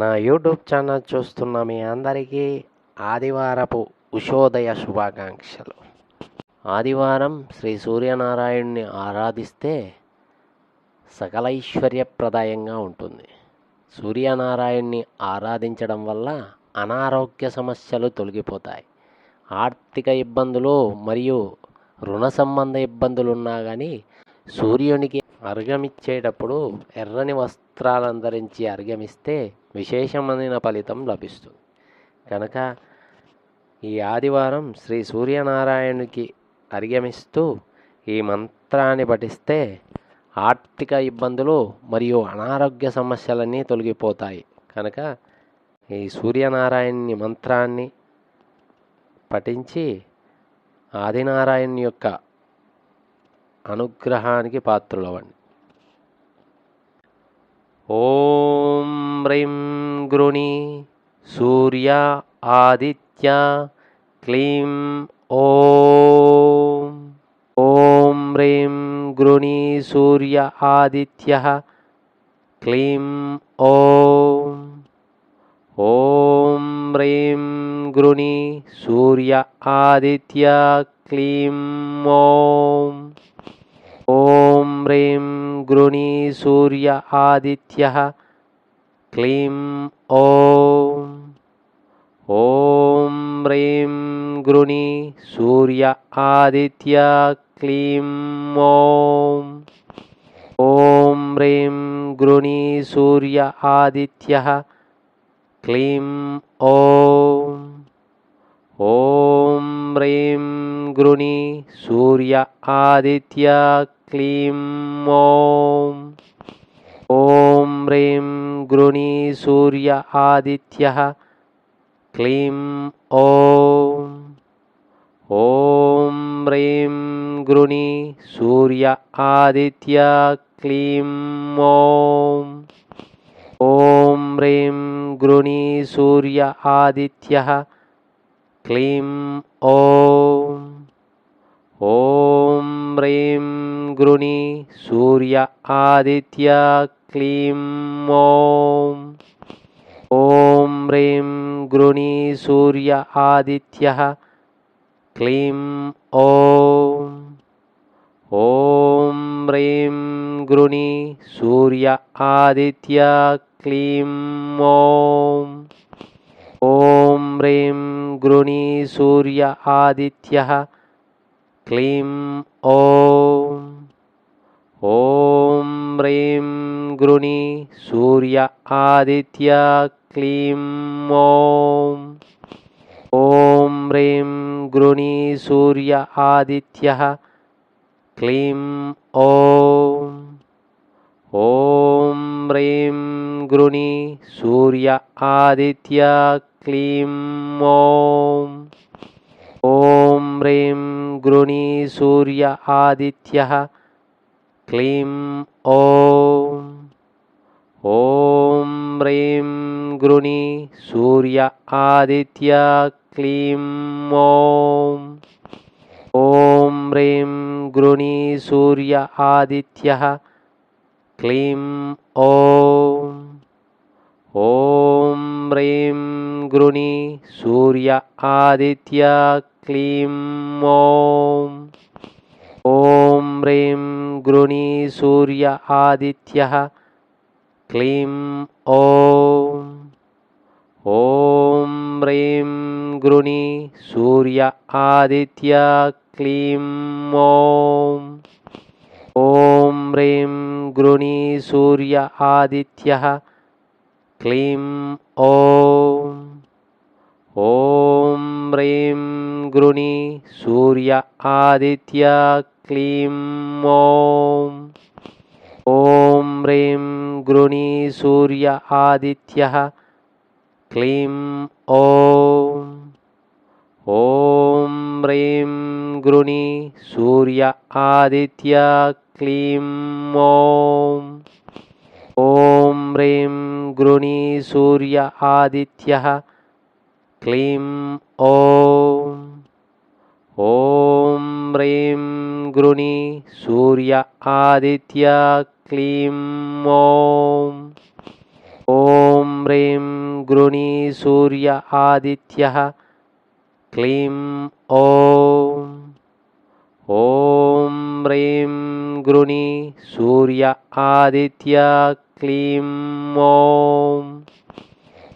నా YouTube channel చూస్తున్న మీ అందరికీ ఆదివారపు ఉషోదయ శుభాకాంక్షలు. ఆదివారం శ్రీ సూర్యనారాయణుని ఆరాధిస్తే సకలైశ్వర్యప్రదాయంగా ఉంటుంది. సూర్యనారాయణ్ణి ఆరాధించడం వల్ల అనారోగ్య సమస్యలు తొలగిపోతాయి. ఆర్థిక ఇబ్బందులు మరియు రుణ సంబంధ ఇబ్బందులు ఉన్నా కానీ సూర్యునికి అర్ఘమిచ్చేటప్పుడు ఎర్రని వస్త్రాలను ధరించి అర్ఘమిస్తే విశేషమైన ఫలితం లభిస్తుంది. కనుక ఈ ఆదివారం శ్రీ సూర్యనారాయణునికి అర్ఘమిస్తూ ఈ మంత్రాన్ని పఠిస్తే ఆర్థిక ఇబ్బందులు మరియు అనారోగ్య సమస్యలన్నీ తొలగిపోతాయి. కనుక ఈ సూర్యనారాయణుని మంత్రాన్ని పఠించి ఆదినారాయణ యొక్క అనుగ్రహానికి పాత్రులవ్వండి ఓం హ్రీం గృణి సూర్య ఆదిత్య క్లీం ఓం. ఓం హ్రీం గృణి సూర్య ఆదిత్య క్లీం ఓం. ఓం హ్రీం గృణి సూర్య ఆదిత్య క్లీం ఓం. ఓం హ్రీం గృణీ సూర్య ఆదిత్య క్లీం ఓం. ఓం హ్రీం గృణీ సూర్య ఆదిత్య క్లీం ఓం. ఓం హ్రీం గృణీ సూర్య ఆదిత్య క్లీం ఓం. ఓం హ్రీం గృణి సూర్య ఆదిత్య క్లీం ఓం ఓం హ్రీం గృణి సూర్య ఆదిత్య క్లీం ఓం ఓం హ్రీం గృణి సూర్య ఆదిత్య క్లీం ఓం ఓం హ్రీం గృణి సూర్య ఆదిత్య క్లీం ఓం ఓం హ్రీం గృణి సూర్య ఆదిత్య క్లీం ఓం. ఓం హ్రీం గృణి సూర్య ఆదిత్య క్లీం ఓం. ఓం హ్రీం గృణి సూర్య ఆదిత్య క్లీం ఓం. ఓం హ్రీం గృణి సూర్య ఆదిత్య క్లీం ఓం ఓం హ్రీం గృణి సూర్య ఆదిత్య క్లీం ఓం. ఓం హ్రీం గృణి సూర్య ఆదిత్య క్లీం ఓం. ఓం హ్రీం గృణి సూర్య ఆదిత్య క్లీం ఓం. ఓం ह्रीं गृणी सूर्य आदित्यः क्लीं ॐ ॐ ह्रीं गृणी सूर्य आदित्य क्लीं ॐ ॐ ह्रीं गृणी सूर्य आदित्यः क्लीं ॐ ॐ ह्रीं గృణి సూర్య ఆదిత్య క్లీం ఓం. ఓం హ్రీం గృణి సూర్య ఆదిత్య క్లీం ఓం. ఓం హ్రీం గృణి సూర్య ఆదిత్య క్లీం ఓం. ఓం హ్రీం గృణి సూర్య ఆదిత్య క్లీం ఓం. ह्रीं गृणि सूर्य आदित्य क्लीं ॐ ॐ ह्रीं गृणि सूर्य आदित्यः क्लीं ॐ ॐ ह्रीं गृणि सूर्य आदित्य क्लीं ॐ ॐ ह्रीं गृणि सूर्य आदित्यः క్లీం ఓం ఓం హ్రీం గృణి సూర్య ఆదిత్య క్లీం ఓం ఓం హ్రీం గృణి సూర్య ఆదిత్య క్లీం ఓం ఓం హ్రీం గృణి సూర్య ఆదిత్య క్లీం ఓం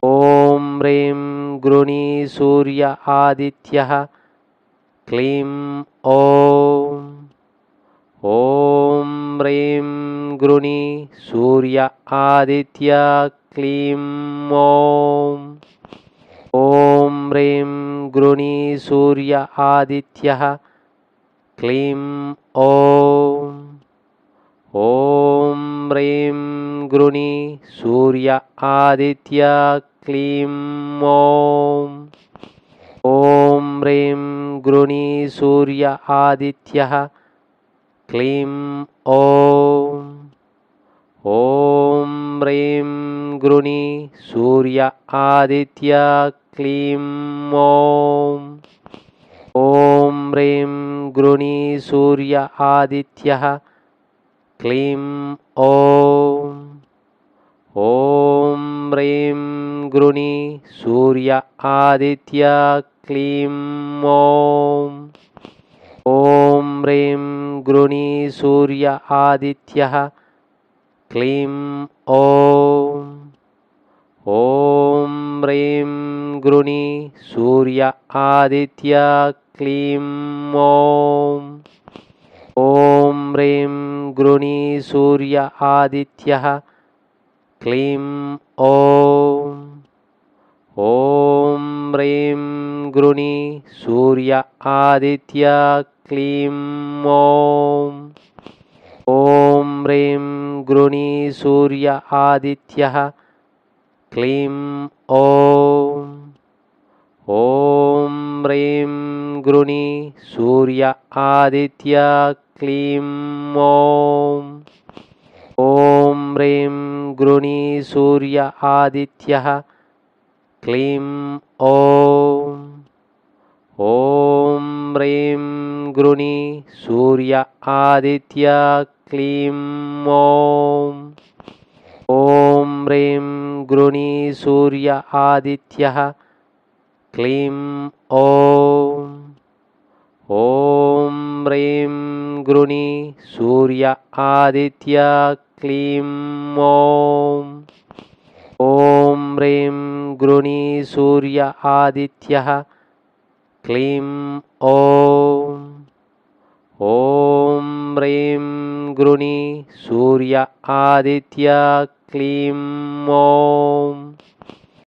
ఓం హ్రీం गृणी सूर्य आदित्यः क्लीं ॐ ॐ ह्रीं गृणी सूर्य आदित्य क्लीं ॐ ॐ ह्रीं गृणी सूर्य आदित्यः क्लीं ॐ ॐ ह्रीं गृणी सूर्य आदित्य క్లీం ఓం. ఓం హ్రీం గృణీ సూర్య ఆదిత్య. క్లీం ఓం. ఓం హ్రీం గృణీ సూర్య ఆదిత్య. క్లీం ఓం. ఓం హ్రీం గృణీ సూర్య ఆదిత్య. క్లీం ఓం. ఓం హ్రీం గృణి సూర్య ఆదిత్య క్లీం ఓం. ఓం హ్రీం గృణి సూర్య ఆదిత్య క్లీం ఓం. ఓం హ్రీం గృణి సూర్య ఆదిత్య క్లీం ఓం. ఓం హ్రీం గృణి సూర్య ఆదిత్య క్లీం ఓం ఓం హ్రీం గృణి సూర్య ఆదిత్య క్లీం ఓం. ఓం హ్రీం గృణి సూర్య ఆదిత్య క్లీం ఓం. ఓం హ్రీం గృణి సూర్య ఆదిత్య క్లీం ఓం. ఓం హ్రీం गृणी सूर्य आदित्यः क्लीं ॐ ॐ ह्रीं गृणी सूर्य आदित्य क्लीं ॐ ॐ ह्रीं गृणी सूर्य आदित्यः क्लीं ॐ ॐ ह्रीं गृणी सूर्य आदित्य క్లీం ఓం. ఓం హ్రీం గృణీ సూర్య ఆదిత్య. క్లీం ఓం. ఓం హ్రీం గృణీ సూర్య ఆదిత్య. క్లీం ఓం.